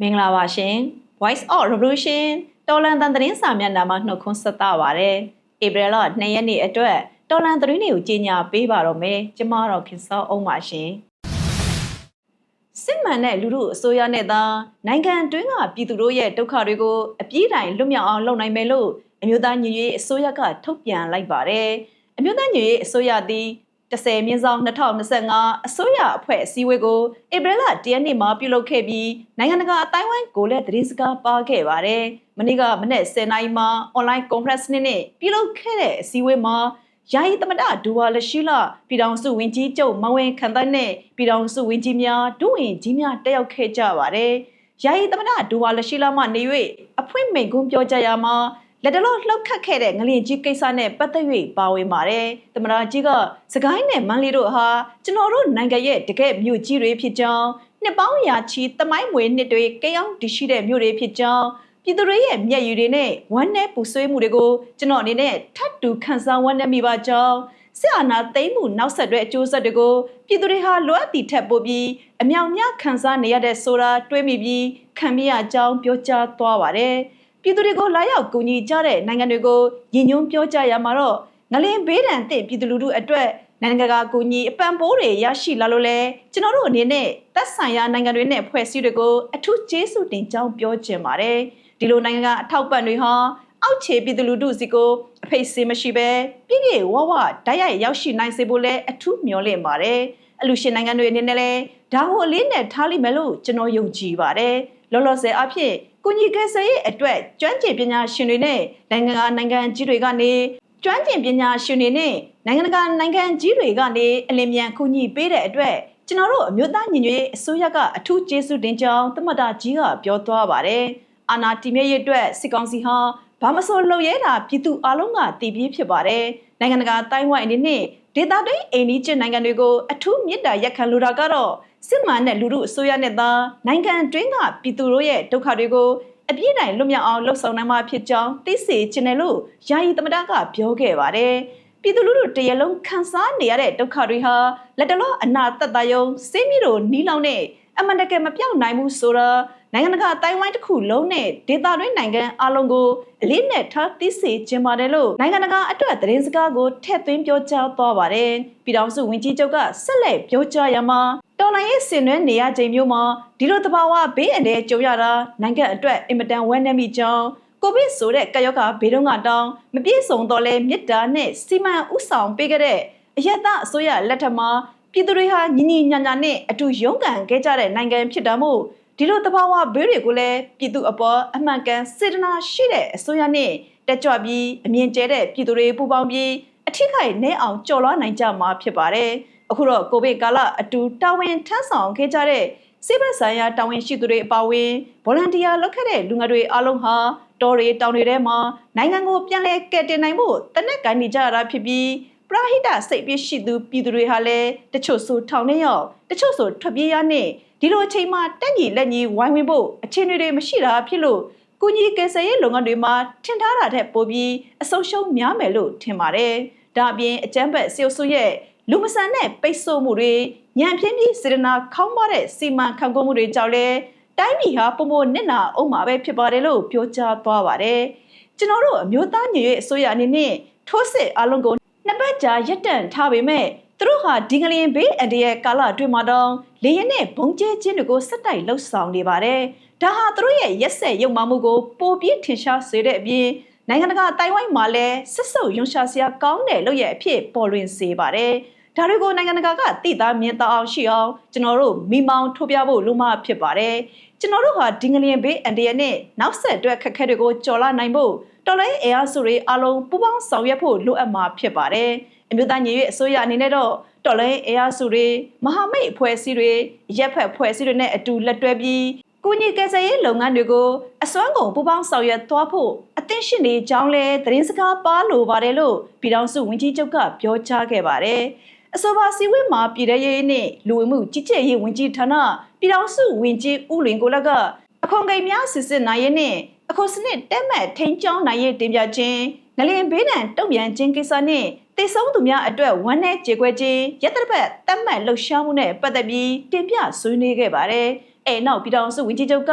မင်္ဂလာပါရှင် Voice of Revolution တော်လန်တန်သတင်းစာမျက်နှာမှာနှုတ်ခွန်းဆက်တာပါတဲ့ဧပြီလ2ရက်နေ့အတွက်တော်လန်သတင်းတွေကိုကြီးညာပေးပါတော့မယ်ကျမတော့ခင်စောအောင်ပါရှင်စစ်မှန်တဲ့လူမှုအစိုးရနဲ့သာနိုင်ငံတွင်းကပြည်သူတို့ရဲ့ဒုက္ခတွေကိုအပြည့်တိုင်လွတ်မြောက်အောင်လုပ်နိုင်မယ်လို့အမျိုးသားညီညွတ်ရေးအစိုးရကထုတ်ပြန်လိုက်ပါတယ်အမျိုးသားညီညွတ်ရေးအစိုးရသည် 10မြင်းဆောင်2025အစိုးရအဖွဲ့အစည်းအဝေးကိုဧပြီလ1ရက်နေ့မှာပြုလုပ်ခဲ့ပြီးနိုင်ငံတကာအတိုင်းဝိုင်းကိုလည်းသတင်းစကားပါခဲ့ပါတယ်။မနေ့ကမနေ့10နာရီမှာ online conference နဲ့နဲ့ပြုလုပ်ခဲ့တဲ့အစည်းအဝေးမှာယာယီသမ္မတဒူဝါလရှိလာပြည်ထောင်စုဝန်ကြီးချုပ်မန်ဝင်းခန်တိုင်းနဲ့ပြည်ထောင်စုဝန်ကြီးများဒုဝန်ကြီးများတက်ရောက်ခဲ့ကြပါတယ်။ယာယီသမ္မတဒူဝါလရှိလာမှနေ၍အဖွင့်မိန့်ခွန်းပြောကြရမှာ လက်တလောလှုပ်ခတ်ခဲ့တဲ့ငလျင်ကြီးကိစ္စနဲ့ပတ်သက်၍ပါဝင်ပါတယ်။တမနာကြီးကစကိုင်းနဲ့မန်းလေးတို့ဟာကျွန်တော်တို့နိုင်ငံရဲ့တကယ့်မြို့ကြီးတွေဖြစ်ကြောင်းနှစ်ပေါင်းရာချီတမိုင်းမွေနှစ်တွေကြောင်းတရှိတဲ့မြို့တွေဖြစ်ကြောင်းပြည်သူတွေရဲ့မျက်ရည်တွေနဲ့ဝမ်းနဲ့ပူဆွေးမှုတွေကိုကျွန်တော်အနေနဲ့ထပ်တူခံစားဝမ်းနည်းမိပါကြောင်းစစ်အာဏာသိမ်းမှုနောက်ဆက်တွဲအကျိုးဆက်တွေကိုပြည်သူတွေဟာလိုအပ်သည့်ထက်ပိုပြီးအမြောင်များခံစားနေရတဲ့ဆိုတာတွေးမိပြီးခံမိရကြောင်းပြောကြားသွားပါတယ်။ ပြည်သူတွေကိုလာရောက်ကူညီကြတဲ့နိုင်ငံတွေကိုရည်ညွှန်းပြောကြရမှာတော့ငလင်ဘေးဒဏ်သင့်ပြည်သူလူထုအတွက်နိုင်ငံတကာကူညီအပံ့ပိုးတွေရရှိလာလို့လဲကျွန်တော်တို့အနေနဲ့သက်ဆိုင်ရာနိုင်ငံတွေနဲ့ဖွဲ့စည်းတွေကိုအထူးကျေးဇူးတင်ကြောင်းပြောချင်ပါတယ်ဒီလိုနိုင်ငံကအထောက်ပံ့တွေဟာအောက်ခြေပြည်သူလူထုစီကိုအဖိတ်စေမရှိပဲပြည့်ပြည့်ဝဝဓာတ်ရိုက်ရောက်ရှိနိုင်စေဖို့လဲအထူးမျှော်လင့်ပါတယ်အလူရှင်နိုင်ငံတွေအနေနဲ့လဲဒါကိုအလေးနဲ့ထားလိမ့်မယ်လို့ကျွန်တော်ယုံကြည်ပါတယ်လောလောဆယ်အဖြစ် ကုညီကယ်ဆယ်ရေးအတွက်ကျွမ်းကျင်ပညာရှင်တွေနဲ့နိုင်ငံကနိုင်ငံကြီးတွေကနေကျွမ်းကျင်ပညာရှင်တွေနဲ့နိုင်ငံတကာနိုင်ငံကြီးတွေကနေအလင်းမြန်ကူညီပေးတဲ့အတွက်ကျွန်တော်တို့အမျိုးသားညီညွတ်ရေးအစိုးရကအထူးကျေးဇူးတင်ကြောင်းသမ္မတကြီးကပြောသွားပါတယ်။အာနာတီမြေရေးအတွက်စစ်ကောင်စီဟာဘာမဆိုလုပ်ရဲတာပြည်သူအလုံးကတည်ပြီးဖြစ်ပါတယ်။နိုင်ငံတကာတိုင်းဝိုင်းအနေနဲ့ဒေသတွင်းအိန္ဒိယနိုင်ငံတွေကိုအထူးမြစ်တာရက်ခံလိုတာကတော့ စစ်မှန်တဲ့လူမှုအစိုးရနဲ့သာနိုင်ငံတွင်းကပြည်သူတို့ရဲ့ဒုက္ခတွေကိုအပြည့်တိုင်လွတ်မြောက်အောင်လှုပ်ဆောင်နိုင်မှာဖြစ်ကြောင်းသိစေချင်တယ်လို့ယာယီသမ္မတကပြောခဲ့ပါတယ်။ပြည်သူလူထုတရလုံးခံစားနေရတဲ့ဒုက္ခတွေဟာလက်တလောအနာသက်သာယုံစိတ်မိတို့နီးလောင်တဲ့အမှန်တကယ်မပြောင်းနိုင်ဘူးဆိုတာနိုင်ငံတကာအတိုင်းဝိုင်းတစ်ခုလုံးနဲ့ဒေသတွင်းနိုင်ငံအလုံးကိုအလေးနဲ့ထားသိစေချင်ပါတယ်လို့နိုင်ငံတကာအတွက်သတင်းစကားကိုထည့်သွင်းပြောကြားသွားပါတယ်။ပြည်ထောင်စုဝန်ကြီးချုပ်ကဆက်လက်ပြောကြားရမှာ တော်လိုင်းရဲ့ဆင်နွှဲနေရချိန်မျိုးမှာဒီလိုတဘာဝဘေးအန္တရာယ်ကြုံရတာနိုင်ငံအတွက်အင်မတန်ဝမ်းနည်းမိကြောင်းကိုဗစ်ဆိုတဲ့ကပ်ရောဂါဘေးတုန်းကတောင်းမပြည့်စုံတော့လဲမြစ်တာနဲ့စီမံဥဆောင်ပေးခဲ့တဲ့အယက်သားအစိုးရလက်ထက်မှာပြည်သူတွေဟာညီညီညာညာနဲ့အတူရုန်းကန်ခဲ့ကြတဲ့နိုင်ငံဖြစ်တာမို့ဒီလိုတဘာဝဘေးတွေကိုလည်းပြည်သူအပေါ်အမှန်ကန်စေတနာရှိတဲ့အစိုးရနဲ့တက်ကြွပြီးအမြင့်ကျဲတဲ့ပြည်သူတွေပူးပေါင်းပြီးအထစ်ခိုက်နဲအောင်ကြော်လွှားနိုင်ကြမှာဖြစ်ပါတယ်။ အခုတော့ကိုဗစ်ကာလအတူတာဝန်ထမ်းဆောင်ခဲ့ကြတဲ့စိတ်ဘက်ဆိုင်ရာတာဝန်ရှိသူတွေအပါအဝင်ဗော်လန်တီယာလုပ်ခဲ့တဲ့လူငယ်တွေအားလုံးဟာတော်ရီတောင်တွေထဲမှာနိုင်ငံကိုပြန်လဲကယ်တင်နိုင်ဖို့တနက်ကန်နေကြရတာဖြစ်ပြီးပရာဟိတစိတ်ပြည့်ရှိသူပြည်သူတွေဟာလည်းတချို့ဆိုထောင်ထဲရောက်တချို့ဆိုထွက်ပြေးရနဲ့ဒီလိုအချိန်မှာတက်ညီလက်ညီဝိုင်းဝန်းဖို့အခြေအနေတွေမရှိတာဖြစ်လို့ကုညီကယ်ဆယ်ရေးလုပ်ငန်းတွေမှာထင်ထားတာထက်ပိုပြီးအဆုံးရှုံးများမယ်လို့ထင်ပါတယ်။ဒါအပြင်အကြမ်းဖက်ဆီယိုဆုရဲ့ လူမဆန်တဲ့ပိတ်ဆို့မှုတွေညံပြင်းပြီးစေတနာခေါင်းမတဲ့စီမံခန့်ခွဲမှုတွေကြောင့်လဲတိုင်းပြည်ဟာပုံမနစ်နာအောင်မှာပဲဖြစ်ပါတယ်လို့ပြောကြားသွားပါတယ်။ကျွန်တော်တို့အမျိုးသားညီရဲ့အစိုးရအနေနဲ့ထိုးစစ်အလုံးကိုနှစ်ပတ်ကြာရပ်တန့်ထားပေမဲ့သူတို့ဟာဒီငလျင်ဘေးအန်ဒီရဲ့ကာလအတွင်းမှာတော့လေရင်နဲ့ဘုံကျဲချင်းတွေကိုစက်တိုက်လှုပ်ဆောင်နေပါတယ်။ဒါဟာသူတို့ရဲ့ရက်ဆက်ရုံမှမှုကိုပိုပြီးထင်ရှားစေတဲ့အပြင်နိုင်ငံတကာတိုင်ဝမ်မှာလည်းစစ်စုပ်ယွန်ရှာစရာကောင်းတဲ့လို့ရဲ့အဖြစ်ပေါ်လွင်စေပါတယ်။ ဒါတွေကိုနိုင်ငံတကာကသိသားမြင်သာအောင်ရှိအောင်ကျွန်တော်တို့မိမောင်းထုတ်ပြဖို့လိုမှဖြစ်ပါတယ်။ကျွန်တော်တို့ဟာဒီငလျင်ဘေးအန်ဒီရဲ့နဲ့နောက်ဆက်တွဲခက်ခဲတွေကိုကြော်လာနိုင်ဖို့တော်လိုင်းအင်အားစုတွေအလုံးပူးပေါင်းဆောင်ရွက်ဖို့လိုအပ်မှာဖြစ်ပါတယ်။အမျိုးသားညီညွတ်အစိုးရအနေနဲ့တော့တော်လိုင်းအင်အားစုတွေမဟာမိတ်အဖွဲ့အစည်းတွေရက်ဖက်အဖွဲ့အစည်းတွေနဲ့အတူလက်တွဲပြီးကုညီကယ်ဆယ်ရေးလုပ်ငန်းတွေကိုအစွမ်းကုန်ပူးပေါင်းဆောင်ရွက်သွားဖို့အသင့်ရှိနေကြောင်းလဲသတင်းစကားပါလိုပါတယ်လို့ပြည်ထောင်စုဝန်ကြီးချုပ်ကပြောကြားခဲ့ပါတယ်။ အဆိုပါစည်းဝေးမှာပြည်ထရေးနဲ့လူဝင်မှုကြီးကြပ်ရေးဝန်ကြီးဌာနပြည်ထောင်စုဝန်ကြီးဦးလင်ကိုလကအခွန်ကိန်းများစစ်စစ်နိုင်ရေးနဲ့အခွန်စနစ်တက်မှတ်ထိန်းကျောင်းနိုင်ရေးတင်ပြခြင်းငလျင်ဘေးဒဏ်တုံ့ပြန်ခြင်းကိစ္စနဲ့တည်ဆုံးသူများအတွက်ဝမ်းနဲ့ကြေကွဲခြင်းရက်တပတ်တတ်မှတ်လှုပ်ရှားမှုနဲ့ပတ်သက်ပြီးတင်ပြဆွေးနွေးခဲ့ပါတယ်။အဲနောက်ပြည်ထောင်စုဝန်ကြီးချုပ်က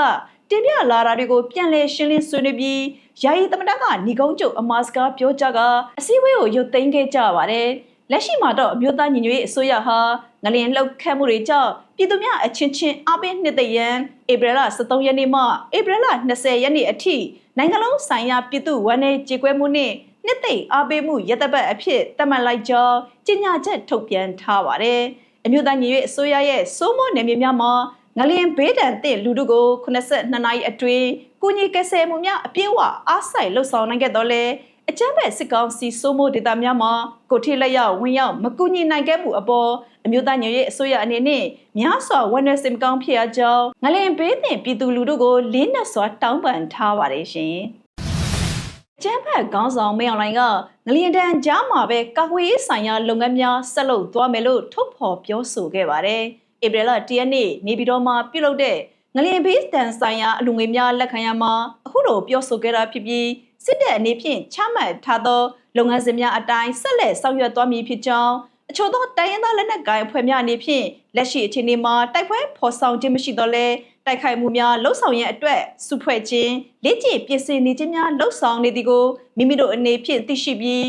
တင်ပြလာတာတွေကိုပြန်လည်ရှင်းလင်းဆွေးနွေးပြီးယာယီသမ္မတကညီကုန်းချုပ်အမာစကားပြောကြကအစည်းအဝေးကိုရုပ်သိမ်းခဲ့ကြပါတယ်။ လက်ရှိမှာတော့အမျိုးသားညီညွတ်ရေးအစိုးရဟာငလျင်လှုပ်ခတ်မှုတွေကြောင့်ပြည်သူများအချင်းချင်းအပိနှစ်သိရန်ဧပြီလ23ရက်နေ့မှဧပြီလ20ရက်နေ့အထိနိုင်ငံလုံးဆိုင်ရာပြည်သူ့ဝန်내ကြေကွဲမှုနှင့်နှစ်သိမ့်အားပေးမှုရတပတ်အဖြစ်သတ်မှတ်လိုက်ကြောင်းကြေညာချက်ထုတ်ပြန်ထားပါတယ်။အမျိုးသားညီညွတ်ရေးအစိုးရရဲ့စိုးမိုးနယ်မြေများမှာငလျင်ဘေးဒဏ်သင့်လူတို့ကို82နှစ်အတွင်းကုညီကယ်ဆယ်မှုများအပြည့်အဝအားစိုက်လှုပ်ဆောင်နိုင်ခဲ့တော့လဲ အကြမ်းဖက်စစ်ကောင်စီစိုးမိုးဒေသများမှာကိုထိလက်ရောက်ဝင်ရောက်မကူညီနိုင်ခဲ့မှုအပေါ်အမျိုးသားညွရေးအစိုးရအနေနဲ့များစွာဝန်နယ်စင်ကောင်းဖြစ်အကြောင်းငလင်ဘေးသင့်ပြည်သူလူထုကိုလေးနက်စွာတောင်းပန်ထားပါတယ်ရှင်။ကျန်းဖက်ခေါင်းဆောင်မင်းအောင်လှိုင်ကငလျင်တန်းကြားမှာပဲကာကွယ်ရေးဆိုင်ရာလုပ်ငန်းများဆက်လုပ်သွားမယ်လို့ထုတ်ဖော်ပြောဆိုခဲ့ပါတယ်။ဧပြီလ၁ရက်နေ့နေပြည်တော်မှာပြုလုပ်တဲ့ငလျင်ဘေးတန်ဆိုင်ရာအလူငွေများလက်ခံရမှာအခုလိုပြောဆိုခဲ့တာဖြစ်ပြီး စစ်တပ်အနေဖြင့်ချမှတ်ထားသောလုပ်ငန်းစဉ်များအတိုင်းဆက်လက်ဆောင်ရွက်သွားမည်ဖြစ်ကြောင်းအချို့သောတိုင်းရင်းသားလက်နက်ကိုင်အဖွဲ့များအနေဖြင့်လက်ရှိအခြေအနေမှာတိုက်ပွဲဖော်ဆောင်ခြင်းမရှိတော့လဲတိုက်ခိုက်မှုများလှုပ်ဆောင်ရန်အတွက်စုဖွဲ့ခြင်းလက်ကျင့်ပြင်ဆင်နေခြင်းများလှုပ်ဆောင်နေသည်ကိုမိမိတို့အနေဖြင့်သိရှိပြီး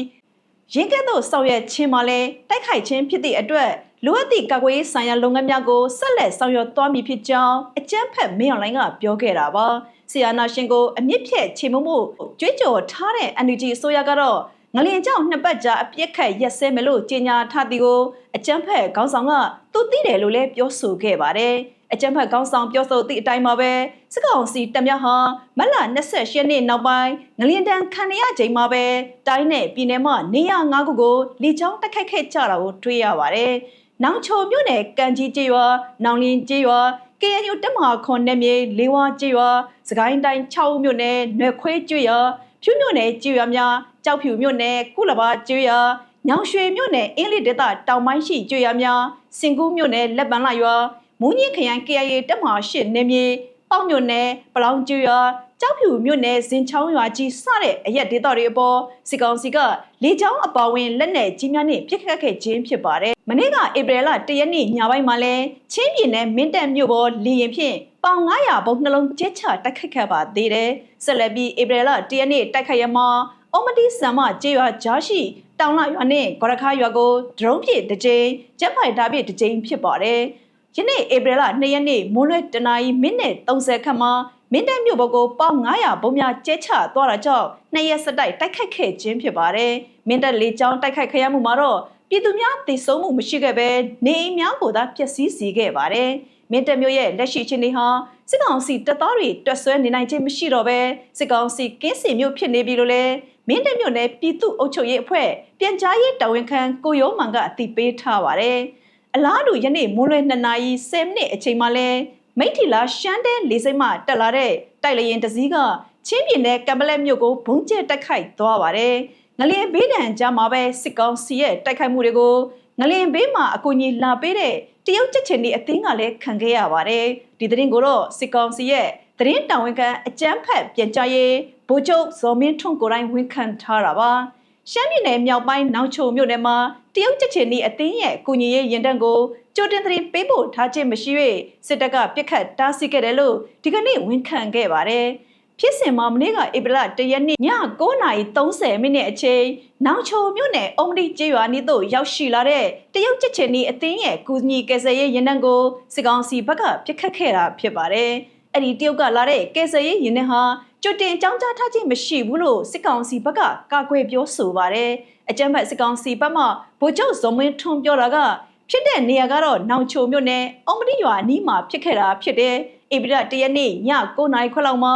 ရင်းကဲ့သို့ဆောင်ရွက်ခြင်းမှာလဲတိုက်ခိုက်ခြင်းဖြစ်သည့်အတွက်လိုအပ်သည့်ကာကွယ်ရေးဆိုင်ရာလုပ်ငန်းများကိုဆက်လက်ဆောင်ရွက်သွားမည်ဖြစ်ကြောင်းအကြမ်းဖက်မင်းအွန်လိုင်းကပြောခဲ့တာပါ ဆီယာနာရှင်ကိုအမြင့်ဖြတ်ချိန်မမှုကြွေးကြော်ထားတဲ့ NUG အစိုးရကတော့ငလျင်ကြောင့်နှစ်ပတ်ကြာအပြစ်ခတ်ရက်စဲမယ်လို့ကြေညာထားသည်ကိုအကြမ်းဖက်ခေါင်းဆောင်ကသူသိတယ်လို့လည်းပြောဆိုခဲ့ပါတယ်အကြမ်းဖက်ခေါင်းဆောင်ပြောဆိုသည့်အတိုင်းမှာပဲစစ်ကောင်စီတပ်များဟာမက်လာ28ရက်နေ့နောက်ပိုင်းငလျင်တန်းခံရချိန်မှာပဲတိုင်းနဲ့ပြည်နယ်မှာနေရ၅ခုကိုလေကြောင်းတိုက်ခိုက်ခဲ့ကြတာကိုတွေ့ရပါတယ်။နောင်ချိုမြို့နယ်ကံကြီးကျေးရွာ၊နောင်လင်းကျေးရွာ KNU တက်မဟာခွန်နယ်မြေလေးဝါကျေးရွာစကိုင်းတိုင်း6မြို့နယ်နွယ်ခွေးကျွော်ဖြူမြို့နယ်ကျွော်များကြောက်ဖြူမြို့နယ်ကုလဘာကျွော်ညောင်ရွှေမြို့နယ်အင်းလီဒေသတောင်ပိုင်းရှိကျွော်များစင်ကူးမြို့နယ်လက်ပံလာရွာမူးညင်းခရိုင် KIA တက်မဟာရှိနယ်မြေပေါက်မြို့နယ်ပလောင်ကျွော် ကြောက်ဖြူမြို့နယ်ဇင်ချောင်းရွာကြီးစတဲ့အရက်ဒေသတွေအပေါ်စစ်ကောင်စီကလေကြောင်းအပါဝင်လက်နက်ကြီးများနဲ့ပြစ်ခတ်ခဲ့ခြင်းဖြစ်ပါတယ်။မနေ့ကဧပြီလ၁ရက်နေ့ညပိုင်းမှာလဲချင်းပြည်နယ်မင်းတပ်မြို့ပေါ်လေရင်ဖြင့်ပေါင်900ဘုံနှလုံးကျဲချတိုက်ခိုက်ခဲ့ပါသေးတယ်။ဆက်လက်ပြီးဧပြီလ၁ရက်နေ့တိုက်ခိုက်ရမှာအမတီဆမ်မကျေးရွာဂျားရှိတောင်လရွာနဲ့ဂရခါရွာကိုဒရုန်းဖြင့်တစ်ကြိမ်ဂျက်ဖိုက်တာဖြင့်တစ်ကြိမ်ဖြစ်ပါတယ်။ယနေ့ဧပြီလ2ရက်နေ့မိုးလွဲတနာရီမိနစ်30ခန့်မှာ မင်းတပ်မြို့ဘက်ကိုပေါင်900ဘုံများကျဲချသွားတာကြောင့်နှစ်ရက်စတိုက်တိုက်ခိုက်ခဲ့ခြင်းဖြစ်ပါတယ်။မင်းတပ်လေကြောင်းတိုက်ခိုက်ခရမှုမှာတော့ပြည်သူများတည်ဆုံမှုမရှိခဲ့ပဲနေအိမ်များကိုသာပျက်စီးစေခဲ့ပါတယ်။မင်းတပ်မြို့ရဲ့လက်ရှိအခြေအနေဟာစစ်ကောင်စီတပ်သားတွေတွက်ဆွဲနေနိုင်ခြင်းမရှိတော့ပဲစစ်ကောင်စီကင်းစင်မြို့ဖြစ်နေပြီလို့လည်းမင်းတပ်မြို့နယ်ပြည်သူ့အုပ်ချုပ်ရေးအဖွဲ့ပြန်ကြားရေးတာဝန်ခံကိုရောမန်ကအသိပေးထားပါတယ်။အလားတူယနေ့မိုးလွဲ2နာရီ10မိနစ်အချိန်မှလဲ မိထီလာရှမ်းတဲလေးစိမ့်မှတက်လာတဲ့တိုက်လျင်တစည်းကချင်းပြည်နယ်ကံပလက်မြို့ကိုဘုံကျဲတိုက်ခိုက်သွားပါတယ်။ငလျင်ဘေးဒဏ်ကြားမှာပဲစစ်ကောင်စီရဲ့တိုက်ခိုက်မှုတွေကိုငလျင်ဘေးမှာအကူအညီလာပေးတဲ့တရုတ်ချက်ချင်းဒီအသင်းကလည်းခံခဲ့ရပါတယ်။ဒီသတင်းကိုတော့စစ်ကောင်စီရဲ့သတင်းတာဝန်ခံအကြမ်းဖက်ပြန်ကြားရေးဗိုလ်ချုပ်ဇော်မင်းထွန်းကိုယ်တိုင်ဝန်ခံထားတာပါ။ ရှမ်းပြည်နယ်မြောက်ပိုင်းနောင်ချိုမြို့နယ်မှာတရုတ်ချက်ချင်းဒီအသင်းရဲ့ကူညီရေးရင်တန်းကိုကြိုတင်သတင်းပေးဖို့ထားခြင်းမရှိ၍စစ်တပ်ကပြစ်ခတ်တားဆီးခဲ့တယ်လို့ဒီကနေ့ဝန်ခံခဲ့ပါတယ်။ဖြစ်စဉ်မှာမနေ့ကဧပြီလ၁ရက်နေ့ည9:30မိနစ်အချိန်နောင်ချိုမြို့နယ်အုံမဒီကျေးရွာနီးသို့ရောက်ရှိလာတဲ့တရုတ်ချက်ချင်းဒီအသင်းရဲ့ကူညီကယ်ဆယ်ရေးရင်တန်းကိုစစ်ကောင်စီဘက်ကပြစ်ခတ်ခဲ့တာဖြစ်ပါတယ်။အဲ့ဒီတရုတ်ကလာတဲ့ကယ်ဆယ်ရေးရင်တန်းဟာ ကြွတင်အကြောင်းကြားထားခြင်းမရှိဘူးလို့စစ်ကောင်စီဘက်ကကာကွယ်ပြောဆိုပါတယ်။အကြမ်းဖက်စစ်ကောင်စီဘက်မှဗိုလ်ချုပ်ဇော်မင်းထွန်းပြောတာကဖြစ်တဲ့နေရာကတော့နောင်ချိုမြို့နယ်အုံမတိရွာအနီးမှာဖြစ်ခဲ့တာဖြစ်တယ်။ဧပြီလ၁ရက်နေ့ည9:00နာရီခွဲလောက်မှာ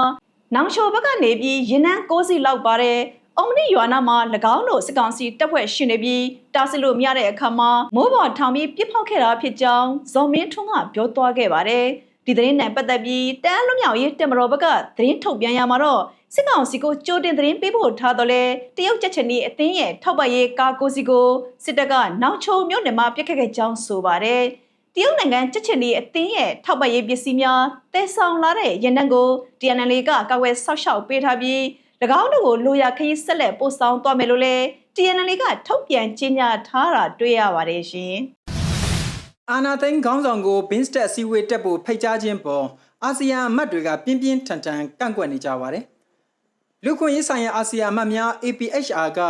နောင်ချိုဘက်ကနေပြီးရင်နန်း6စီလောက်ပါတယ်။အုံမတိရွာနာမှာ၎င်းတို့စစ်ကောင်စီတပ်ဖွဲ့ရှင်နေပြီးတားစစ်လို့မရတဲ့အခါမှာမိုးပေါ်ထောင်ပြီးပြစ်ဖောက်ခဲ့တာဖြစ်ကြောင်းဇော်မင်းထွန်းကပြောသွားခဲ့ပါတယ်။ ဒီသတင်းနဲ့ပတ်သက်ပြီးတန်းလွမြောက်ရေးတက်မတော်ဘက်ကသတင်းထုတ်ပြန်ရမှာတော့စစ်ကောင်စီကိုကြိုတင်သတင်းပေးဖို့ထားတော့လဲတရုတ်ချက်ချင်ဒီအသင်းရဲ့ထောက်ပံ့ရေးကာကိုစီကိုစစ်တပ်ကနောက်ချုံမြို့နယ်မှာပြစ်ခတ်ခဲ့ကြောင်းဆိုပါတယ်တရုတ်နိုင်ငံချက်ချင်ဒီအသင်းရဲ့ထောက်ပံ့ရေးပစ္စည်းများတဲဆောင်လာတဲ့ရန်နံကို TNL ကကာကွယ်ဆောက်ရှောက်ပေးထားပြီး၎င်းတို့ကိုလိုရာခရီးဆက်လက်ပို့ဆောင်သွားမယ်လို့လဲ TNL ကထုတ်ပြန်ကြေညာထားတာတွေ့ရပါတယ်ရှင် အာနာသိန်းခေါင်းဆောင်ကိုဘင်းစတက်စီဝေးတက်ဖို့ဖိတ်ကြားခြင်းပေါ်အာဆီယံအမတ်တွေကပြင်းပြင်းထန်ထန်ကန့်ကွက်နေကြပါတယ်။လူခွင့်ရေးဆိုင်ရာအာဆီယံအမတ်များ APHR က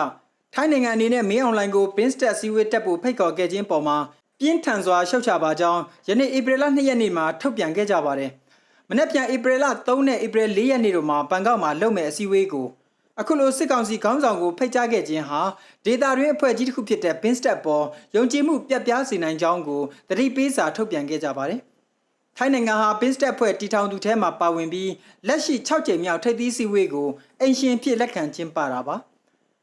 ထိုင်းနိုင်ငံအနေနဲ့မင်းအွန်လိုင်းကို Binstat စီဝေးတက်ဖို့ဖိတ်ခေါ်ခဲ့ခြင်းပေါ်မှာပြင်းထန်စွာရှုတ်ချပါကြောင်းယနေ့ဧပြီလ2ရက်နေ့မှာထုတ်ပြန်ခဲ့ကြပါတယ်။မနေ့ပြန်ဧပြီလ3နဲ့ဧပြီ4ရက်နေ့တို့မှာဘန်ကောက်မှာလုပ်မဲ့အစည်းအဝေးကို အခုလိုစစ်ကောင်စီခေါင်းဆောင်ကိုဖိတ်ကြားခဲ့ခြင်းဟာဒေတာတွင်အဖွဲ့ကြီးတစ်ခုဖြစ်တဲ့ Binstat ပေါ်ယုံကြည်မှုပြတ်ပြားစေနိုင်ကြောင်းကိုသတိပေးစာထုတ်ပြန်ခဲ့ကြပါတယ်။ထိုင်းနိုင်ငံဟာ Binstat ဖွဲ့တီထောင်သူထဲမှာပါဝင်ပြီးလက်ရှိ6ကြိမ်မြောက်ထိပ်သီးစည်းဝေးကိုအင်ရှင်ဖြစ်လက်ခံကျင်းပတာပါ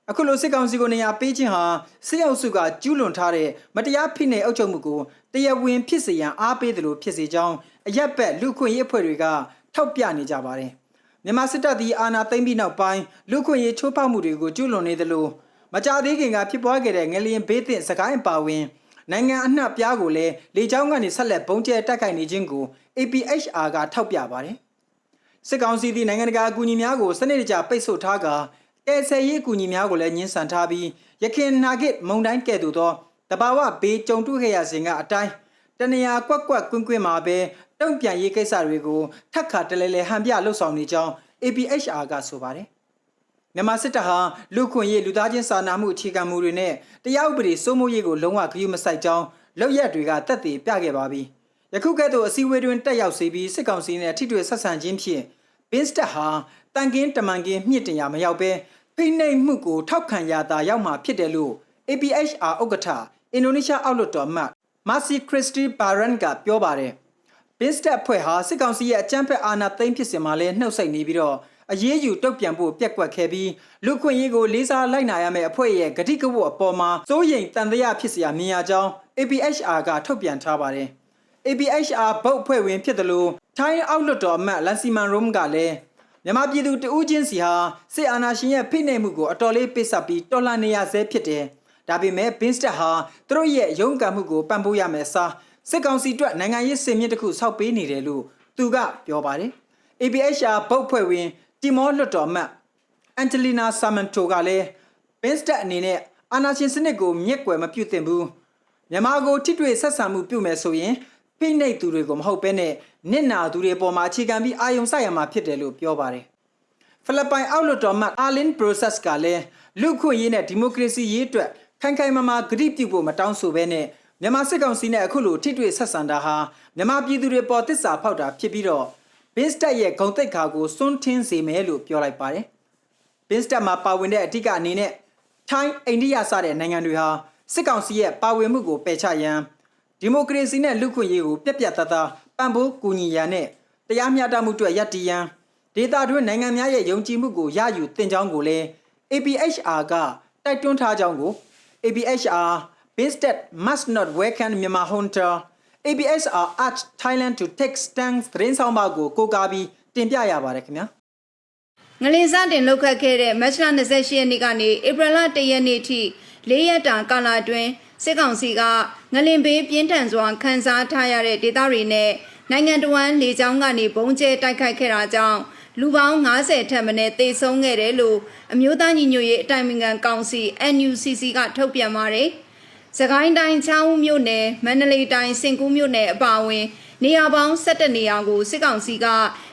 အခုလိုစစ်ကောင်စီကိုနေရာပေးခြင်းဟာစစ်အုပ်စုကကျူးလွန်ထားတဲ့မတရားဖိနှိပ်အုပ်ချုပ်မှုကိုတရားဝင်ဖြစ်စေရန်အားပေးတယ်လို့ဖြစ်စေကြောင်းအရက်ဘက်လူခွင့်ရေးအဖွဲ့တွေကထောက်ပြနေကြပါတယ် မြန်မာစစ်တပ်သည်အာဏာသိမ်းပြီးနောက်ပိုင်းလူခွင့်ရေးချိုးဖောက်မှုတွေကိုကျူးလွန်နေသလိုမကြသေးခင်ကဖြစ်ပွားခဲ့တဲ့ငလျင်ဘေးသင့်စကိုင်းပါဝင်နိုင်ငံအနှံ့ပြားကိုလည်းလေကြောင်းကနေဆက်လက်ပုံကျဲတိုက်ခိုက်နေခြင်းကို APHR ကထောက်ပြပါတယ်။စစ်ကောင်စီသည်နိုင်ငံတကာအကူအညီများကိုစနစ်တကျပိတ်ဆို့ထားကာကယ်ဆယ်ရေးအကူအညီများကိုလည်းညှင်းဆန်ထားပြီးရခင်နာဂစ်မုန်တိုင်းကဲ့သို့သောတဘာဝဘေးကြုံတွေ့ခဲ့ရစဉ်ကအတိုင်းတနေရာကွက်ကွက်ကွင်းကွင်းမှာပဲ တုံ့ပြန်ရေးကိစ္စတွေကိုထပ်ခါတလဲလဲဟန်ပြလှုပ်ဆောင်နေကြောင်း APHR ကဆိုပါတယ်။မြန်မာစစ်တပ်ဟာလူခွင့်ရေးလူသားချင်းစာနာမှုအခြေခံမှုတွေနဲ့တရားဥပဒေစိုးမိုးရေးကိုလုံးဝဂရုမစိုက်ကြောင်းလောက်ရက်တွေကတက်တည်ပြခဲ့ပါပြီ။ယခုကဲ့သို့အစည်းအဝေးတွင်တက်ရောက်စေပြီးစစ်ကောင်စီနဲ့ထိတွေ့ဆက်ဆံခြင်းဖြင့်ဘင်းစတက်ဟာတန်ကင်းတမန်ကင်းမြင့်တင်ရာမရောက်ဘဲဖိနှိပ်မှုကိုထောက်ခံရတာရောက်မှာဖြစ်တယ်လို့ APHR ဥက္ကဋ္ဌအင်ဒိုနီးရှားအောက်လွှတ်တော်အမတ်မာစီခရစ်စတီဘာရန်ကပြောပါတယ်။ ဘင်းစတက်ဖွဲ့ဟာစစ်ကောင်စီရဲ့အကြမ်းဖက်အာဏာသိမ်းဖြစ်စဉ်မှာလည်းနှုတ်ဆက်နေပြီးတော့အရေးယူတုတ်ပြန်ဖို့ပြက်ကွက်ခဲ့ပြီးလူခွင့်ရေးကိုလေးစားလိုက်နာရမယ့်အဖွဲ့ရဲ့ဂတိကဝတ်အပေါ်မှာစိုးရိမ်တန်တရားဖြစ်စရာမြင်ရကြောင်း APHR ကထုတ်ပြန်ထားပါတယ်။ APHR ဗုတ်ဖွဲ့ဝင်ဖြစ်တယ်လို့ထိုင်းအောက်လွှတ်တော်အမတ်လန်စီမန်ရုံးကလည်းမြန်မာပြည်သူတဦးချင်းစီဟာစစ်အာဏာရှင်ရဲ့ဖိနှိပ်မှုကိုအတော်လေးပိတ်ဆက်ပြီးတော်လှန်နေရဆဲဖြစ်တယ်။ဒါပေမဲ့ဘင်းစတက်ဟာသူတို့ရဲ့ရုန်းကန်မှုကိုပံ့ပိုးရမယ်အစား စစ်ကောင်စီအတွက်နိုင်ငံရေးစင်မြင့်တစ်ခုဆောက်ပေးနေတယ်လို့သူကပြောပါတယ်။ APHR ဗုတ်ဖွဲ့ဝင်တီမောလွတ်တော်မှတ်အန်ဂျလီနာဆာမန်တိုကလည်းဘင်းစတက်အနေနဲ့အာနာရှင်စနစ်ကိုမြက်ကွယ်မပြုတ်သင့်ဘူးမြန်မာကိုထိတွေ့ဆက်ဆံမှုပြုမယ်ဆိုရင်ဖိနှိပ်သူတွေကိုမဟုတ်ဘဲနဲ့နစ်နာသူတွေပေါ်မှာအခြေခံပြီးအာယုံစိုက်ရမှာဖြစ်တယ်လို့ပြောပါတယ်ဖိလစ်ပိုင်အောက်လွှတ်တော်မှအာလင်ပရိုဆက်ကလည်းလူခွင့်ရေးနဲ့ဒီမိုကရေစီရေးအတွက်ခိုင်ခိုင်မာမာဂရုပြုဖို့မတောင်းဆိုဘဲနဲ့ မြန်မာစစ်ကောင်စီနဲ့အခုလိုထိတွေ့ဆက်ဆံတာဟာမြန်မာပြည်သူတွေပေါ်တစ္ဆာဖောက်တာဖြစ်ပြီးတော့ဘင်းစတက်ရဲ့ဂုံတိတ်ခါကိုစွန့်ထင်းစေမယ်လို့ပြောလိုက်ပါတယ်။ဘင်းစတက်မှာပါဝင်တဲ့အထက်အနေနဲ့ထိုင်းအိန္ဒိယစတဲ့နိုင်ငံတွေဟာစစ်ကောင်စီရဲ့ပါဝင်မှုကိုပယ်ချရန်ဒီမိုကရေစီနဲ့လူ့ခွင့်ရေးကိုပြက်ပြက်သားသားပံ့ပိုးကူညီရန်နဲ့တရားမျှတမှုအတွက်ရည်တည်ရန်ဒေသတွင်းနိုင်ငံများရဲ့ယုံကြည်မှုကိုရယူတင်ကြောင်းကိုလည်း APHR ကတိုက်တွန်းထားကြောင်းကို APHR Binstat must not weaken Myanmar hunter ABSR urged Thailand to take stance သတင်းဆောင်ပါကိုကိုးကားပြီးတင်ပြရပါတယ်ခင်ဗျာငလင်စတင်လောက်ခတ်ခဲ့တဲ့မတ်လ28ရက်နေ့ကနေဧပြီလ1ရက်နေ့ထိ၄ရက်တာကာလအတွင်းစစ်ကောင်စီကငလင်ဘေးပြင်းထန်စွာခန်းစားထားရတဲ့ဒေသတွေနဲ့နိုင်ငံတော်ဝန်လေကြောင်းကနေဘုံကျဲတိုက်ခိုက်ခဲ့တာကြောင့်လူပေါင်း90ထက်မနည်းသေဆုံးခဲ့တယ်လို့အမျိုးသားညီညွတ်ရေးအတိုင်ပင်ခံကောင်စီ NUCC ကထုတ်ပြန်ပါတယ်။ စကိုင်းတိုင်းချောင်းဦးမြို့နယ်မန္တလေးတိုင်းစင်ကူးမြို့နယ်အပါအဝင်နေရာပေါင်း17နေရာကိုစစ်ကောင်စီက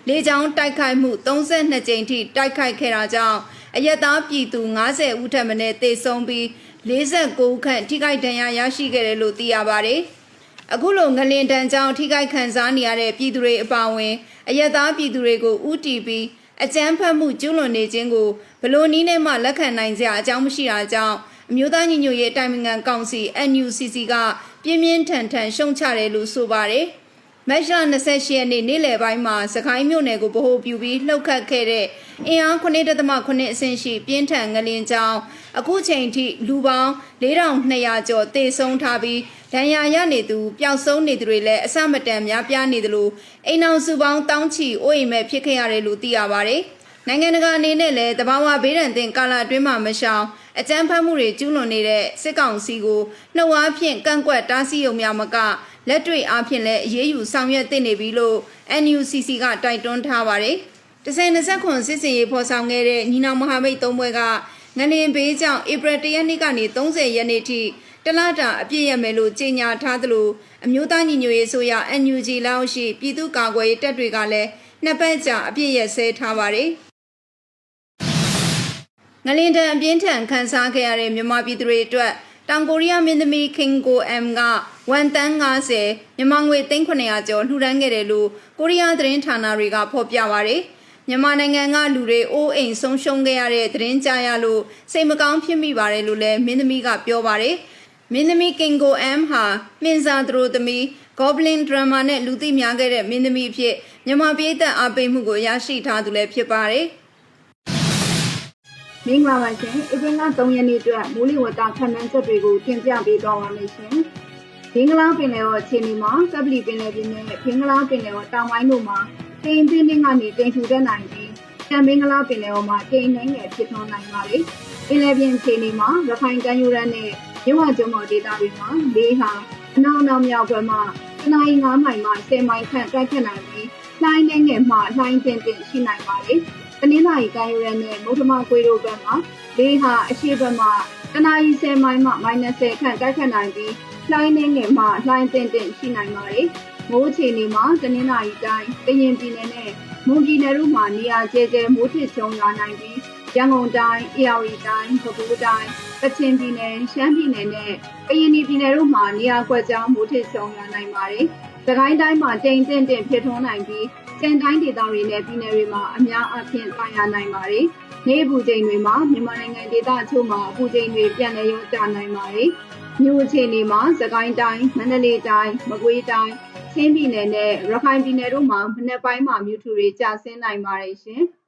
လေကြောင်းတိုက်ခိုက်မှု32ကြိမ်ထိတိုက်ခိုက်ခဲ့တာကြောင့်အရက်သားပြည်သူ90ဦးထက်မနည်းသေဆုံးပြီး49ဦးခန့်ထိခိုက်ဒဏ်ရာရရှိခဲ့တယ်လို့သိရပါတယ်။အခုလိုငလင်တန်ကြောင့်ထိခိုက်ခံစားနေရတဲ့ပြည်သူတွေအပါအဝင်အရက်သားပြည်သူတွေကိုဥတီပြီးအကြမ်းဖက်မှုကျူးလွန်နေခြင်းကိုဘလို့နီးနဲ့မှလက်ခံနိုင်ကြအကြောင်းမရှိတာကြောင့် အမျိုးသားညီညွတ်ရေးအတိုင်ပင်ခံကောင်စီ NUCC ကပြင်းပြင်းထန်ထန်ရှုံချတယ်လို့ဆိုပါတယ်။မတ်လ28ရက်နေ့နေ့လယ်ပိုင်းမှာစကိုင်းမြို့နယ်ကိုဗဟိုပြုပြီးလှုပ်ခတ်ခဲ့တဲ့အင်အား9.9အဆင့်ရှိပြင်းထန်ငလင်ကြောင်းအခုချိန်ထိလူပေါင်း4200ကျော်သေဆုံးထားပြီးဒဏ်ရာရနေသူပျောက်ဆုံးနေသူတွေလည်းအစမတန်များပြားနေသလိုအိမ်အောင်စုပေါင်းတောင်းချီအိုးအိမ်မဲ့ဖြစ်ခဲ့ရတယ်လို့သိရပါတယ်။နိုင်ငံတကာအနေနဲ့လည်းတဘာဝဘေးဒဏ်သင့်ကာလအတွင်းမှာမရှောင် အကြမ်းဖက်မှုတွေကျူးလွန်နေတဲ့စစ်ကောင်စီကိုနှုတ်အားဖြင့်ကန့်ကွက်တားဆီးရုံများမကလက်တွေ့အားဖြင့်လည်းအရေးယူဆောင်ရွက်သင့်နေပြီလို့ NUCC ကတိုက်တွန်းထားပါတယ်။တစ်ဆယ်နှစ်ဆက်ခွန်စစ်စင်ရေးဖော်ဆောင်ခဲ့တဲ့ညီနောင်မဟာမိတ်သုံးဘွဲကငလင်ဘေးကြောင့်ဧပြီ၁ရက်နေ့ကနေ30ရက်နေ့ထိတလတာအပြည့်ရမယ်လို့ကြေညာထားသလိုအမျိုးသားညီညွတ်ရေးဆိုရ NUG လောက်ရှိပြည်သူ့ကာကွယ်ရေးတပ်တွေကလည်းနှစ်ပတ်ကြာအပြည့်ရဆဲထားပါတယ် ငလင်တန်အပြင်းထန်ခန်းစားခဲ့ရတဲ့မြန်မာပြည်သူတွေအတွက်တောင်ကိုရီးယားမင်းသမီး King Go M ကဝန်တန်း90မြန်မာငွေ3900ကျော်လှူဒန်းခဲ့တယ်လို့ကိုရီးယားသတင်းဌာနတွေကဖော်ပြပါတယ်။မြန်မာနိုင်ငံကလူတွေအိုးအိမ်ဆုံးရှုံးခဲ့ရတဲ့သတင်းကြားရလို့စိတ်မကောင်းဖြစ်မိပါတယ်လို့လည်းမင်းသမီးကပြောပါတယ်။မင်းသမီး King Go M ဟာမင်းစားသူတို့သမီး Goblin Drama နဲ့လူသိများခဲ့တဲ့မင်းသမီးအဖြစ်မြန်မာပြည်သက်အားပေးမှုကိုရရှိထားသူလည်းဖြစ်ပါတယ်။ မင်္ဂလာပါရှင်။ဧပြီလ3ရက်နေ့အတွက်မိုးလေဝသခန့်မှန်းချက်တွေကိုတင်ပြပေးသွားပါမယ်ရှင်။ဘင်္ဂလားပင်လယ်ော်အခြေအနေမှာကပလီပင်လယ်ပြင်နဲ့ဘင်္ဂလားပင်လယ်ော်တောင်ပိုင်းတို့မှာတိမ်တင်းတင်းကနေတိမ်ထူတတ်နိုင်ပြီးတန်ဘင်္ဂလားပင်လယ်ော်မှာတိမ်နှင်းငယ်ဖြစ်ထွန်းနိုင်ပါတယ်။ပင်လယ်ပြင်အခြေအနေမှာရခိုင်ကမ်းရိုးတန်းနဲ့မြဝကျုံမော်ဒေသတွေမှာလေဟာအနောက်နောက်မြောက်ဘက်မှတနင်္လာမိုင်မှ10မိုင်ခန့်တိုက်ခတ်နိုင်ပြီးလှိုင်းနှင်းငယ်မှလှိုင်းတင်တင်ရှိနိုင်ပါတယ်။ တနင်္လာရီကမ်းရိုးရနဲ့မုထမကွေးတို့ဘက်မှာလေဟာအရှိဘက်မှာတနာရီ10မိုင်မှ -10 ခန့်တိုက်ခတ်နိုင်ပြီးလှိုင်းနေငယ်မှလှိုင်းတင်တင်ရှိနိုင်ပါတယ်။မိုးအခြေအနေမှာတနင်္လာရီတိုင်းကရင်ပြည်နယ်နဲ့မွန်ပြည်နယ်တို့မှာနေရာကျဲကျဲမိုးထစ်ချုံရွာနိုင်ပြီးရန်ကုန်တိုင်း၊အေရဝတီတိုင်း၊ပဲခူးတိုင်း၊ကချင်ပြည်နယ်၊ရှမ်းပြည်နယ်နဲ့ကရင်ပြည်နယ်တို့မှာနေရာကွက်ကြားမိုးထစ်ချုံရွာနိုင်ပါတယ်။သခိုင်းတိုင်းမှာတိမ်တင့်တင့်ဖြစ်ထွန်းနိုင်ပြီး ကျန်တိုင်းဒေသတွေနဲ့ပြည်နယ်တွေမှာအများအပြားတိုင်ရနိုင်ပါတယ်။နေအပူချိန်တွေမှာမြန်မာနိုင်ငံဒေသအချို့မှာအပူချိန်တွေပြန်လည်ရောကျနိုင်ပါတယ်။မြို့အခြေအနေမှာသခိုင်းတိုင်း၊မန္တလေးတိုင်း၊မကွေးတိုင်း၊ချင်းပြည်နယ်နဲ့ရခိုင်ပြည်နယ်တို့မှာမနေ့ပိုင်းမှာမြို့ထူတွေကျဆင်းနိုင်ပါတယ်ရှင်။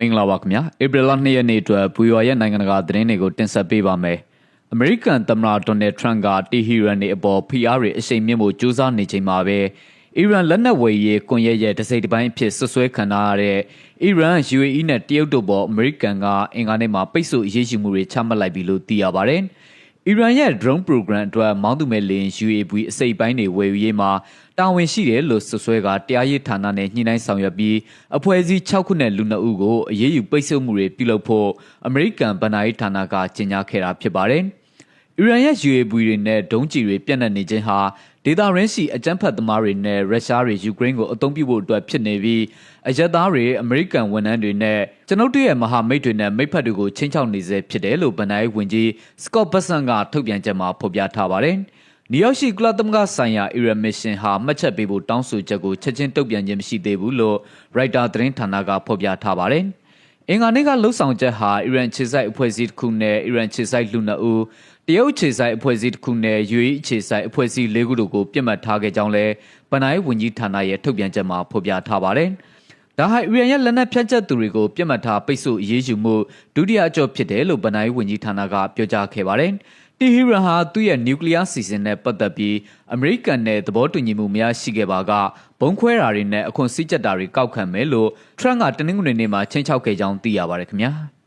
မင်္ဂလာပါခင်ဗျာဧပြီလ2ရက်နေ့အတွက်ဘူရွာရဲ့နိုင်ငံတကာသတင်းတွေကိုတင်ဆက်ပေးပါမယ်အမေရိကန်သမ္မတဒေါ်နယ်ထရန့်ကတီဟီရန်နေအပေါ်ဖိအားတွေအရှိန်မြင့်ဖို့ကြိုးစားနေချိန်မှာပဲ အီရန်လက်နက်ဝယ်ရေးကွန်ရက်ရဲ့တစိမ့်တစ်ပိုင်းအဖြစ်ဆွဆွဲခံထားရတဲ့အီရန် UAE နဲ့တရုတ်တို့ပေါ်အမေရိကန်ကအင်္ဂါနေ့မှာပိတ်ဆို့အရေးယူမှုတွေချမှတ်လိုက်ပြီလို့သိရပါတယ်အီရန်ရဲ့ drone program အတွက်မောင်းသူမဲ့လင်း UAV အစိပ်ပိုင်းတွေဝယ်ယူရေးမှာတာဝန်ရှိတယ်လို့ဆွဆွဲကတရားရေးဌာနနဲ့ညှိနှိုင်းဆောင်ရွက်ပြီးအဖွဲ့အစည်း6ခုနဲ့လူ2ဦးကိုအရေးယူပိတ်ဆို့မှုတွေပြုလုပ်ဖို့အမေရိကန်ဗဏ္ဍာရေးဌာနကကြေညာခဲ့တာဖြစ်ပါတယ်။အီရန်ရဲ့ UAV တွေနဲ့ဒုံးကျည်တွေပြန့်နှံ့နေခြင်းဟာ ဒေတာရင်းစီအကြမ်းဖက်သမားတွေနဲ့ရုရှားတွေယူကရိန်းကိုအသုံးပြုဖို့အတွက်ဖြစ်နေပြီးအရက်သားတွေအမေရိကန်ဝန်ထမ်းတွေနဲ့ကျွန်ုပ်တို့ရဲ့မဟာမိတ်တွေနဲ့မိတ်ဖက်တွေကိုချင်းချောက်နေစေဖြစ်တယ်လို့ဗန်နိုင်းဝင်ကြီးစကော့ဘတ်ဆန်ကထုတ်ပြန်ချက်မှာဖော်ပြထားပါတယ်။နယူးယောက်ရှိကလပ်သမဂဆိုင်ရာအီရန်မစ်ရှင်ဟာမှတ်ချက်ပေးဖို့တောင်းဆိုချက်ကိုချက်ချင်းတုံ့ပြန်ခြင်းမရှိသေးဘူးလို့ရိုက်တာသတင်းဌာနကဖော်ပြထားပါတယ်။အင်္ဂါနေ့ကလှုပ်ဆောင်ချက်ဟာအီရန်ခြေစိုက်အဖွဲ့အစည်းတစ်ခုနဲ့အီရန်ခြေစိုက်လူနှစ်ဦး တရုတ်ခြေဆိုင်အဖွဲ့အစည်းတစ်ခုနဲ့ UAE ခြေဆိုင်အဖွဲ့အစည်း၄ခုတို့ကိုပြစ်မှတ်ထားခဲ့ကြောင်းလည်းဗန်နိုင်းဝန်ကြီးဌာနရဲ့ထုတ်ပြန်ချက်မှာဖော်ပြထားပါတယ်။ဒါဟာအီရန်ရဲ့လက်နက်ဖြန့်ကျက်သူတွေကိုပြစ်မှတ်ထားပိတ်ဆို့အရေးယူမှုဒုတိယအကြော့ဖြစ်တယ်လို့ဗန်နိုင်းဝန်ကြီးဌာနကပြောကြားခဲ့ပါတယ်။တီဟီရန်ဟာသူ့ရဲ့နျူကလ িয়ার စီစဉ်နဲ့ပတ်သက်ပြီးအမေရိကန်နဲ့သဘောတူညီမှုမရရှိခဲ့ပါကဘုံခွဲတာတွေနဲ့အခွန်စည်းကြပ်တာတွေကောက်ခံမယ်လို့ထရန့်ကတနင်္ဂနွေနေ့မှာချင်းချောက်ခဲ့ကြောင်းသိရပါတယ်ခင်ဗျာ။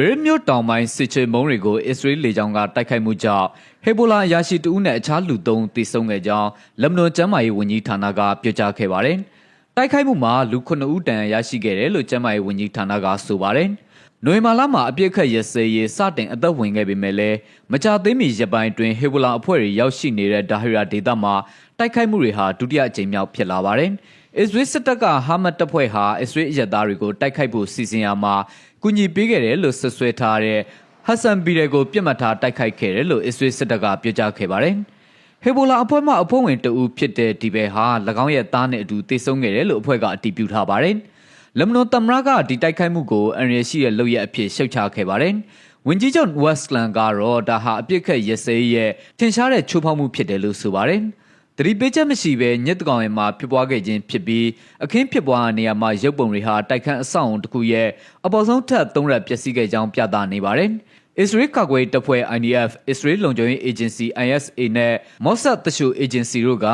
ဘယ်မျိုးတောင်ပိုင်းစစ်ချေမုံတွေကိုအစ္စရေးလေကြောင်းကတိုက်ခိုက်မှုကြောင့်ဟေဘိုလာအရာရှိတဦးနဲ့အခြားလူသုံးသေဆုံးခဲ့ကြောင်းလက်မလွန်ကျမ်းမာရေးဝန်ကြီးဌာနကပြောကြားခဲ့ပါတယ်။တိုက်ခိုက်မှုမှာလူ9ဦးတန်ရရှိခဲ့တယ်လို့ကျမ်းမာရေးဝန်ကြီးဌာနကဆိုပါတယ်။နိုဝင်ဘာလမှာအပြစ်ခတ်ရစဲရေးစတင်အသက်ဝင်ခဲ့ပေမဲ့လည်းမကြသေးမီရပိုင်းတွင်ဟေဘိုလာအဖွဲ့တွေရောက်ရှိနေတဲ့ဒါဟီရာဒေသမှာတိုက်ခိုက်မှုတွေဟာဒုတိယအကြိမ်မြောက်ဖြစ်လာပါတယ်။အစ္စရေးစစ်တပ်ကဟာမတ်တပ်ဖွဲ့ဟာအစ္စရေးအရက်သားတွေကိုတိုက်ခိုက်ဖို့စီစဉ်ရမှာ ကူညီပေးခဲ့တယ်လို့ဆွဆွဲထားတဲ့ဟတ်ဆန်ဘီရဲကိုပြစ်မှတ်ထားတိုက်ခိုက်ခဲ့တယ်လို့အစ္စရေးစစ်တပ်ကပြောကြားခဲ့ပါတယ်။ဟေဘိုလာအဖွဲ့မှအဖွဲ့ဝင်တဦးဖြစ်တဲ့ဒီဘဲဟာ၎င်းရဲ့သားနဲ့အတူတေဆုံးခဲ့တယ်လို့အဖွဲ့ကအတည်ပြုထားပါတယ်။လက်မနော်တမရကဒီတိုက်ခိုက်မှုကိုအန်ရရှိရဲ့လုပ်ရအဖြစ်ရှုတ်ချခဲ့ပါတယ်။ဝင်ကြီးချုပ်ဝက်စလန်ကတော့ဒါဟာအပြစ်ခတ်ရစဲရဲ့ထင်ရှားတဲ့ချိုးဖောက်မှုဖြစ်တယ်လို့ဆိုပါတယ်။ တတိပေးချက်မရှိဘဲညစ်တကောင်ရဲ့မှာဖြစ်ပွားခဲ့ခြင်းဖြစ်ပြီးအခင်းဖြစ်ပွားနေရာမှာရုပ်ပုံတွေဟာတိုက်ခန်းအဆောက်အုံတစ်ခုရဲ့အပေါ်ဆုံးထပ်သုံးရက်ပျက်စီးခဲ့ကြောင်းပြသနေပါတယ်။ Israel ကာကွယ်တပ်ဖွဲ့ IDF, Israel လုံခြုံရေး Agency ISA နဲ့ Mossad တရှို Agency တို့က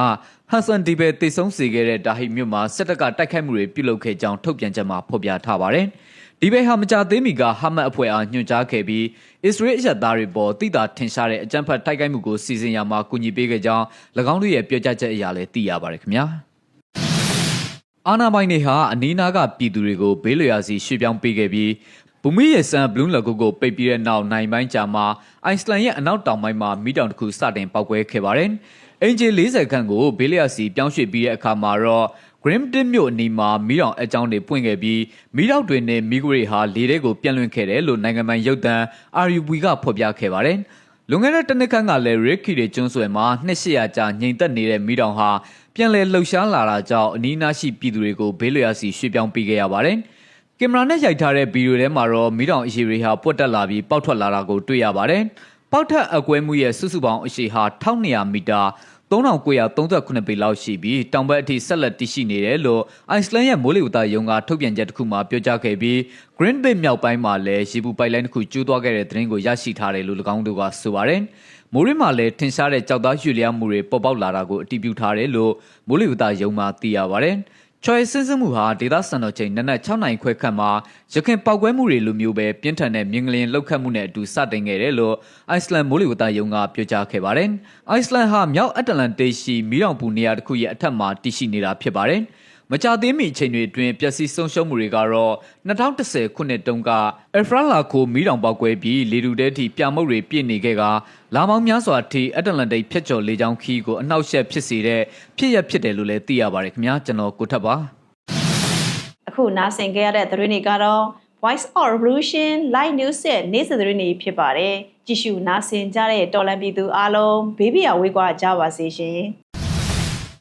ဟန်ဆန်ဒီဘဲတိတ်ဆုံးစေခဲ့တဲ့ဒါဟိမြို့မှာစစ်တပ်ကတိုက်ခိုက်မှုတွေပြုလုပ်ခဲ့ကြောင်းထုတ်ပြန်ချက်မှာဖော်ပြထားပါတယ်။ ဒီဘဲဟာမကြသေးမီကဟာမတ်အဖွဲ့အားညွှန်ကြားခဲ့ပြီးအစ္စရေးအရက်သားတွေပေါ်တိတာထင်ရှားတဲ့အကြမ်းဖက်တိုက်ခိုက်မှုကိုစီစဉ်ရမှာကူညီပေးခဲ့ကြောင်း၎င်းတို့ရဲ့ပြောကြားချက်အရလည်းသိရပါတယ်ခင်ဗျာအာနာပိုင်တွေဟာအနီးနားကပြည်သူတွေကိုဘေးလွရာစီရွှေ့ပြောင်းပေးခဲ့ပြီးဘူမီရဲ့ဆန်ဘလူးလကူကိုပိတ်ပြီးတဲ့နောက်နိုင်ပိုင်းကြာမှာအိုက်စလန်ရဲ့အနောက်တောင်ပိုင်းမှာမီးတောင်တစ်ခုစတင်ပေါက်ကွဲခဲ့ပါတယ်။အင်ဂျီ40ခန့်ကိုဘေးလျက်စီပြောင်းရွှေ့ပြီးတဲ့အခါမှာတော့ Grimton မြို့အနီးမှာမီးတောင်အကြောင်းတွေပွင့်ခဲ့ပြီးမီးတောက်တွေနဲ့မီးကွေးဟာလေထဲကိုပြန့်လွင့်ခဲ့တယ်လို့နိုင်ငံပိုင်ရုပ်သံ RUB ကဖော်ပြခဲ့ပါတယ်။လွန်ခဲ့တဲ့တစ်နှစ်ခန့်ကလည်း Ricky တွေကျွန်းဆွယ်မှာ200ကြာငြိမ်သက်နေတဲ့မီးတောင်ဟာပြန်လည်လှုပ်ရှားလာတာကြောင့်အနီးအနားရှိပြည်သူတွေကိုဘေးလျက်စီရွှေ့ပြောင်းပေးခဲ့ရပါတယ်။ကင်မရာနဲ့ရိုက်ထားတဲ့ဗီဒီယိုထဲမှာတော့မီးတောင်အရှိတွေဟာပွတ်တက်လာပြီးပေါက်ထွက်လာတာကိုတွေ့ရပါတယ်။ပေါက်ထက်အကွဲမှုရဲ့စုစုပေါင်းအရှိဟာ1200မီတာ 3938ပေလောက်ရှိပြီးတောင်ဘက်အထိဆက်လက်တည်ရှိနေတယ်လို့အိုက်စလန်ရဲ့မိုးလေဝသရုံးကထုတ်ပြန်ချက်တစ်ခုမှပြောကြားခဲ့ပြီး Green Bay မြောက်ပိုင်းမှာလည်းရေပူပိုက်လိုင်းတစ်ခုကျိုးသွားခဲ့တဲ့သတင်းကိုရရှိထားတယ်လို့၎င်းတို့ကဆိုပါတယ်။မိုးရင်းမှာလည်းထင်ရှားတဲ့ကြောက်သားရွှေလျားမှုတွေပေါ်ပေါက်လာတာကိုအတည်ပြုထားတယ်လို့မိုးလေဝသရုံးမှသိရပါတယ်။ ချွဲစင်းစမှုဟာဒေသစံတော်ချိန်နနက်6နိုင်ခွဲခန့်မှာရခင်ပောက်ကွဲမှုတွေလိုမျိုးပဲပြင်းထန်တဲ့မြင်းကလင်းလောက်ခတ်မှုနဲ့အတူစတင်ခဲ့တယ်လို့အိုက်စလန်မိုးလေဝသရုံးကပြောကြားခဲ့ပါတယ်။အိုက်စလန်ဟာမြောက်အတ္တလန်တိတ်ရှိမီးတောင်ပူနေရာတစ်ခုရဲ့အထက်မှာတည်ရှိနေတာဖြစ်ပါတယ်။ မကြသေးမီအချိန်တွေအတွင်းပျက်စီးဆုံးရှုံးမှုတွေကတော့2010ခုနှစ်တုန်းကအက်ဖရာလာကိုမီးတောင်ပေါက်ကွဲပြီးလေတူတဲထိပြမုတ်တွေပြည့်နေခဲ့ကလာမောင်းများစွာထိအတ္တလန်တိတ်ဖြတ်ကျော်လေကြောင်းခီးကိုအနှောက်အယှက်ဖြစ်စေတဲ့ဖြစ်ရဖြစ်တယ်လို့လည်းသိရပါတယ်ခင်ဗျာကျွန်တော်ကိုထပ်ပါအခုနားဆင်ကြရတဲ့သတင်းတွေကတော့ Voice of Revolution Live News ရဲ့နေ့စဉ်သတင်းတွေဖြစ်ပါတယ်ကြည့်ရှုနားဆင်ကြတဲ့တော်လန်ပြည်သူအားလုံးဘေးပရာဝေးကွာကြပါစေရှင်